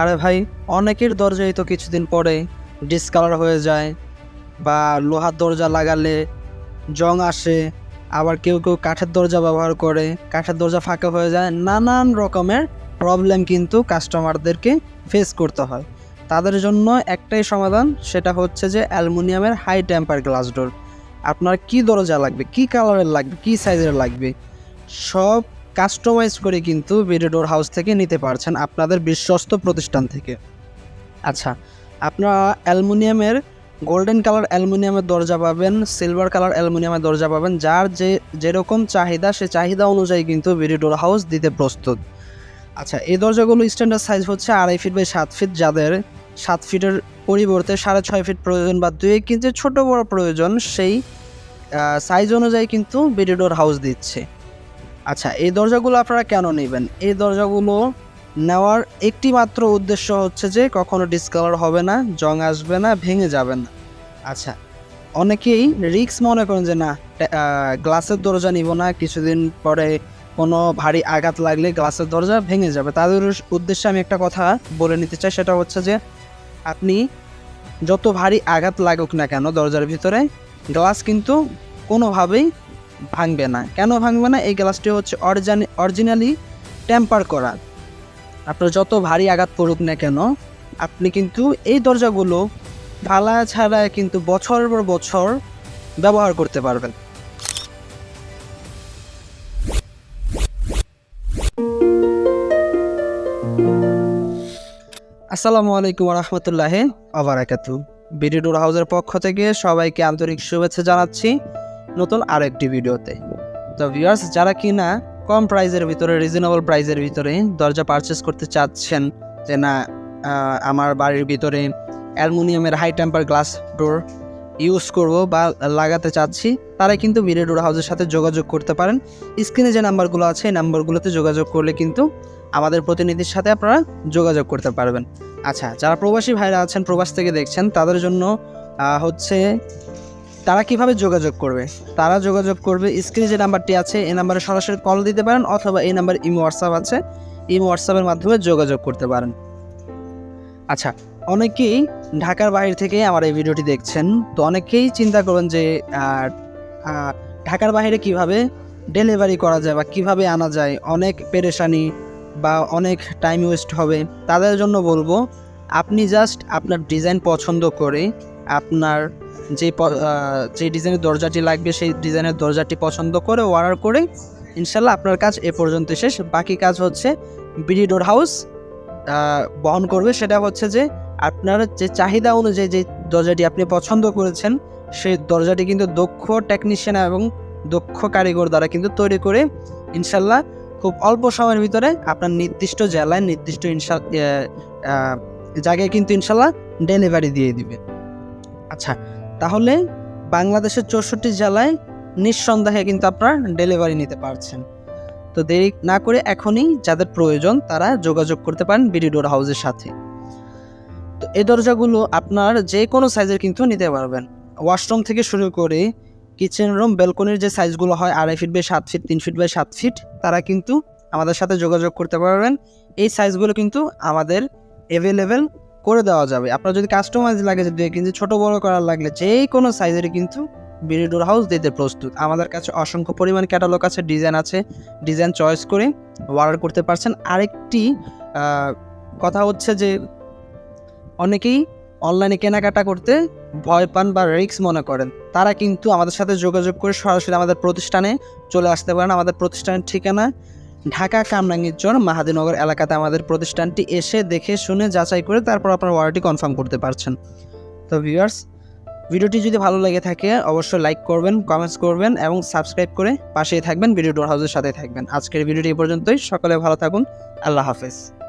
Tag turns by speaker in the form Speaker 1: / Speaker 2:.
Speaker 1: আরে ভাই, অনেকের দরজাই তো কিছুদিন পরে ডিসকালার হয়ে যায় বা লোহার দরজা লাগালে জং আসে, আবার কেউ কেউ কাঠের দরজা ব্যবহার করে, কাঠের দরজা ফাঁকা হয়ে যায়। নানান রকমের প্রবলেম কিন্তু কাস্টমারদেরকে ফেস করতে হয়। তাদের জন্য একটাই সমাধান, সেটা হচ্ছে যে অ্যালুমিনিয়ামের হাই টেম্পার গ্লাস ডোর আপনার কি দরজা লাগবে, কি কালারের লাগবে, কি সাইজের লাগবে, সব কাস্টমাইজ করে কিন্তু বিডিডোর হাউস থেকে নিতে পারছেন আপনাদের বিশ্বস্ত প্রতিষ্ঠান থেকে। আচ্ছা আপনারা অ্যালুমিনিয়ামের গোল্ডেন কালার অ্যালুমিনিয়ামের দরজা পাবেন সিলভার কালার অ্যালুমিনিয়ামের দরজা পাবেন, যার যে, যেরকম চাহিদা, সে চাহিদা অনুযায়ী কিন্তু বিডিডোর হাউস দিতে প্রস্তুত। আচ্ছা এই দরজাগুলো স্ট্যান্ডার্ড সাইজ হচ্ছে আড়াই ফিট বাই সাত ফিট যাদের সাত ফিটের পরিবর্তে সাড়ে ছয় ফিট প্রয়োজন বা দুই কিন্তু ছোট বড় প্রয়োজন, সেই সাইজ অনুযায়ী কিন্তু বিডিডোর হাউস দিচ্ছে। আচ্ছা এই দরজাগুলো আপনারা কেন নেবেন? এই দরজাগুলো নেওয়ার একটি মাত্র উদ্দেশ্য হচ্ছে যে কখনো ডিসকালার হবে না, জং আসবে না, ভেঙে যাবে না। আচ্ছা অনেকেই রিক্স মনে করেন যে না গ্লাসের দরজা নিব না, কিছুদিন পরে কোনো ভারী আঘাত লাগলে গ্লাসের দরজা ভেঙে যাবে। তাদের উদ্দেশ্যে আমি একটা কথা বলে নিতে চাই, সেটা হচ্ছে যে আপনি যত ভারী আঘাত লাগুক না কেন দরজার ভিতরে গ্লাস কিন্তু কোনোভাবেই ভাঙবে না। কেন ভাঙবে না? এই গ্লাসটি হচ্ছে অরিজানি অরিজিনালি টেম্পার করা। আপনার যত ভারী আঘাত পড়ুক না কেন, আপনি কিন্তু এই দরজাগুলো ঢালা ছাড়া কিন্তু বছরের পর বছর ব্যবহার করতে পারবেন। আসসালামু আলাইকুম রহমতুল্লাহ আবারাকাতু বিডিডোর হাউসের পক্ষ থেকে সবাইকে আন্তরিক শুভেচ্ছা জানাচ্ছি। নতুন আরেকটি ভিডিওতে। তো ভিউয়ার্স যারা কিনা কম প্রাইজের ভিতরে রিজনেবল প্রাইজের ভিতরে দরজা পারচেস করতে চাচ্ছেন, যে না আমার বাড়ির ভিতরে অ্যালুমিনিয়ামের high temper glass door use করব বা লাগাতে চাচ্ছি, তারা কিন্তু বিডি ডোর হাউসের সাথে যোগাযোগ করতে পারেন। স্ক্রিনে যে নাম্বারগুলো আছে, এই নাম্বারগুলোতে যোগাযোগ করলে কিন্তু আমাদের প্রতিনিধির সাথে আপনারা যোগাযোগ করতে পারবেন। আচ্ছা যারা প্রবাসী ভাইরা আছেন, প্রবাস থেকে দেখছেন, তাদের জন্য হচ্ছে তারা কীভাবে যোগাযোগ করবে? তারা যোগাযোগ করবে স্ক্রিনে যে নাম্বারটি আছে, এই নাম্বারে সরাসরি কল দিতে পারেন অথবা এই নাম্বার ইমো হোয়াটসঅ্যাপ আছে। ইমো হোয়াটসঅ্যাপের মাধ্যমে যোগাযোগ করতে পারেন। আচ্ছা অনেকেই ঢাকার বাইরে থেকে আমার এই ভিডিওটি দেখছেন, তো অনেকেই চিন্তা করবেন যে ঢাকার বাইরে কীভাবে ডেলিভারি করা যায় বা কীভাবে আনা যায়, অনেক পেরেশানি বা অনেক টাইম ওয়েস্ট হবে, তাদের জন্য বলব, আপনি জাস্ট আপনার ডিজাইন পছন্দ করে আপনার যে যে ডিজাইনের দরজাটি লাগবে সেই ডিজাইনের দরজাটি পছন্দ করে অর্ডার করে ইনশাল্লাহ আপনার কাজ এ পর্যন্ত শেষ। বাকি কাজ হচ্ছে বিডি ডোর হাউস বহন করবে। সেটা হচ্ছে যে আপনার যে চাহিদা অনুযায়ী যে দরজাটি আপনি পছন্দ করেছেন সেই দরজাটি কিন্তু দক্ষ টেকনিশিয়ান এবং দক্ষ কারিগর দ্বারা কিন্তু তৈরি করে ইনশাল্লাহ খুব অল্প সময়ের ভিতরে আপনার নির্দিষ্ট জেলায় নির্দিষ্ট আহ, জায়গায় কিন্তু ইনশাল্লাহ ডেলিভারি দিয়ে দিবে। আচ্ছা তাহলে বাংলাদেশের চৌষট্টি জেলায় নিঃসন্দেহে কিন্তু আপনারা ডেলিভারি নিতে পারছেন। তো দেরি না করে এখনই যাদের প্রয়োজন তারা যোগাযোগ করতে পারেন বিডি ডোর হাউসের সাথে। তো এই দরজাগুলো আপনার যে কোনো সাইজের কিন্তু নিতে পারবেন। ওয়াশরুম থেকে শুরু করে কিচেন রুম ব্যালকনির যে সাইজগুলো হয়, আড়াই ফিট বাই সাত ফিট তিন ফিট বাই সাত ফিট তারা কিন্তু আমাদের সাথে যোগাযোগ করতে পারবেন। এই সাইজগুলো কিন্তু আমাদের অ্যাভেলেবেল করে দেওয়া যাবে। আপনার যদি কাস্টমাইজ লাগে, যদি কিন্তু ছোট বড় করার লাগলে যে কোনো সাইজের কিন্তু বিরিডোর হাউস দিতে প্রস্তুত। আমাদের কাছে অসংখ্য পরিমাণ ক্যাটালগ আছে ডিজাইন আছে ডিজাইন চয়েস করে অর্ডার করতে পারছেন। আরেকটি কথা হচ্ছে যে অনেকেই অনলাইনে কেনাকাটা করতে ভয় পান বা রিস্ক মনে করেন। তারা কিন্তু আমাদের সাথে যোগাযোগ করে সরাসরি আমাদের প্রতিষ্ঠানে চলে আসতে পারেন। আমাদের প্রতিষ্ঠানের ঠিকানা ঢাকা কামরাঙ্গীরচর মাহাদিনগর এলাকাতে আমাদের প্রতিষ্ঠানটি এসে দেখে শুনে যাচাই করে তারপর আপনার অর্ডারটি কনফার্ম করতে পারছেন। তো ভিউয়ার্স, ভিডিওটি যদি ভালো লেগে থাকে, অবশ্যই লাইক করবেন, কমেন্টস করবেন এবং সাবস্ক্রাইব করে পাশেই থাকবেন, ভিডিও ডোর হাউসের সাথে থাকবেন। আজকের ভিডিওটি এই পর্যন্তই। সকলে ভালো থাকুন। আল্লাহ হাফেজ।